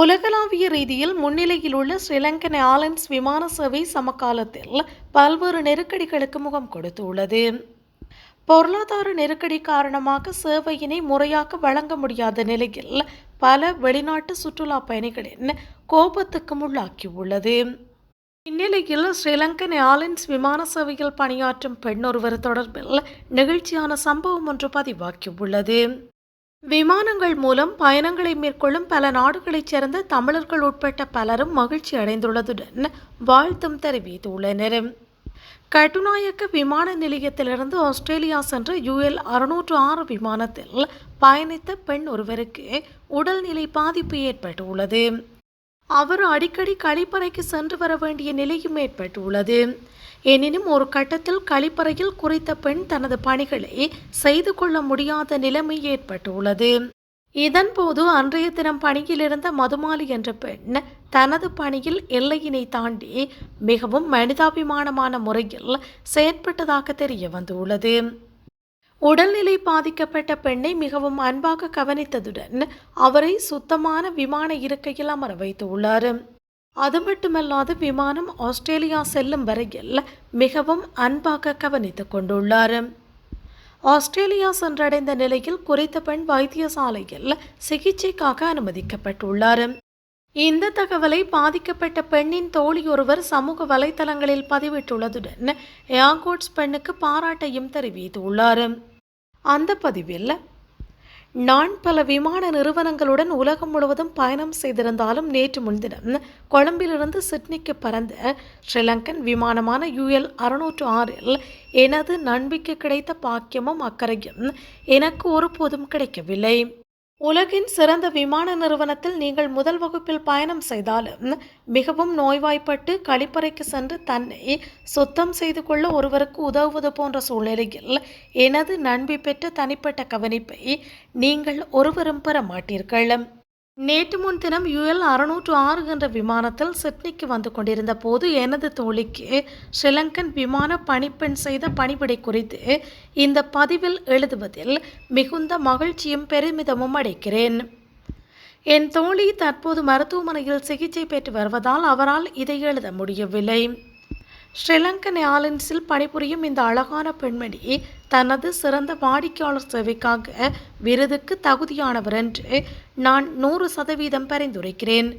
உலகளாவிய ரீதியில் முன்னிலையில் உள்ள ஸ்ரீலங்கன் ஏர்லைன்ஸ் விமான சேவை சமகாலத்தில் பல்வேறு நெருக்கடிகளுக்கு முகம் கொடுத்துள்ளது. பொருளாதார நெருக்கடி காரணமாக சேவையினை முறையாக வழங்க முடியாத நிலையில் பல வெளிநாட்டு சுற்றுலா பயணிகளின் கோபத்துக்கும் உள்ளாக்கியுள்ளது இந்நிலையில் ஸ்ரீலங்கன் ஏர்லைன்ஸ் விமான சேவையில் பணியாற்றும் பெண் ஒருவர் தொடர்பில் நிகழ்ச்சியான சம்பவம் ஒன்று பதிவாக்கியுள்ளது விமானங்கள் மூலம் பயணங்களை மேற்கொள்ளும் பல நாடுகளைச் சேர்ந்த தமிழர்கள் உட்பட்ட பலரும் மகிழ்ச்சி அடைந்துள்ளதுடன் வாழ்த்தும் தெரிவித்துள்ளனர். கட்டுநாயக்க விமான நிலையத்திலிருந்து ஆஸ்திரேலியா சென்ற யுஎல் அறுநூற்று ஆறு விமானத்தில் பயணித்த பெண் ஒருவருக்கு உடல்நிலை பாதிப்பு ஏற்பட்டுள்ளது. அவர் அடிக்கடி கழிப்பறைக்கு சென்று வர வேண்டிய நிலையும் ஏற்பட்டுள்ளது. எனினும் ஒரு கட்டத்தில் கழிப்பறையில் குறித்த பெண் தனது பணிகளை செய்து கொள்ள முடியாத நிலைமை ஏற்பட்டுள்ளது. இதன்போது அன்றைய தினம் பணியில் இருந்த மதுமாலி என்ற பெண் தனது பணியில் எல்லையினை தாண்டி மிகவும் மனிதாபிமானமான முறையில் செயற்பட்டதாக தெரிய வந்துள்ளது. உடல்நிலை பாதிக்கப்பட்ட பெண்ணை மிகவும் அன்பாக கவனித்ததுடன் அவரை சுத்தமான விமான இருக்கையில் அமர வைத்துள்ளார். அது மட்டுமல்லாது விமானம் ஆஸ்திரேலியா செல்லும் வரையில் மிகவும் அன்பாக கவனித்துக் கொண்டுள்ளார். ஆஸ்திரேலியா சென்றடைந்த நிலையில் குறித்த பெண் வைத்தியசாலையில் சிகிச்சைக்காக அனுமதிக்கப்பட்டுள்ளார். இந்த தகவலை பாதிக்கப்பட்ட பெண்ணின் தோழி ஒருவர் சமூக வலைதளங்களில் பதிவிட்டுள்ளதுடன் ஏர்கோட்ஸ் பெண்ணுக்கு பாராட்டையும் தெரிவித்துள்ளார். அந்த பதிவில் நான் பல விமான நிறுவனங்களுடன் உலகம் முழுவதும் பயணம் செய்திருந்தாலும் நேற்று முன்தினம் கொழும்பிலிருந்து சிட்னிக்கு பறந்த ஸ்ரீலங்கன் விமானமான யுஎல் அறுநூற்று ஆறில் எனது நம்பிக்கை கிடைத்த பாக்கியமும் அக்கறையும் எனக்கு ஒருபோதும் கிடைக்கவில்லை. உலகின் சிறந்த விமான நிறுவனத்தில் நீங்கள் முதல் வகுப்பில் பயணம் செய்தாலும் மிகவும் நோய்வாய்ப்பட்டு கழிப்பறைக்கு சென்று தன்னை சுத்தம் செய்து கொள்ள ஒருவருக்கு உதவுவது போன்ற சூழ்நிலையில் எனது நன்மை பெற்ற தனிப்பட்ட கவனிப்பை நீங்கள் ஒருவரும் பெற மாட்டீர்கள். நேற்று முன்தினம் யுஎல் அறுநூற்று ஆறு என்ற விமானத்தில் சிட்னிக்கு வந்து கொண்டிருந்த போது எனது தோழிக்கு ஸ்ரீலங்கன் விமான பணிப்பெண் செய்த பணிவிடை குறித்து இந்த பதிவில் எழுதுவதில் மிகுந்த மகிழ்ச்சியும் பெருமிதமும் அடைக்கிறேன். என் தோழி தற்போது மருத்துவமனையில் சிகிச்சை பெற்று வருவதால் அவரால் இதை எழுத முடியவில்லை. ஸ்ரீலங்கன் ஏர்லைன்ஸில் பணிபுரியும் இந்த அழகான பெண்மணி தனது சிறந்த வாடிக்கையாளர் சேவைக்காக விருதுக்கு தகுதியானவர் என்று நான் நூறு சதவீதம் பரிந்துரைக்கிறேன்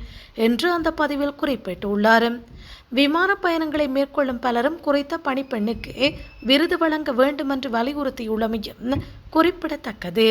என்று அந்த பதிவில் குறிப்பிட்டுள்ளார். விமான பயணங்களை மேற்கொள்ளும் பலரும் குறித்த பணிப்பெண்ணுக்கு விருது வழங்க வேண்டுமென்று வலியுறுத்தியுள்ளமையும் குறிப்பிடத்தக்கது.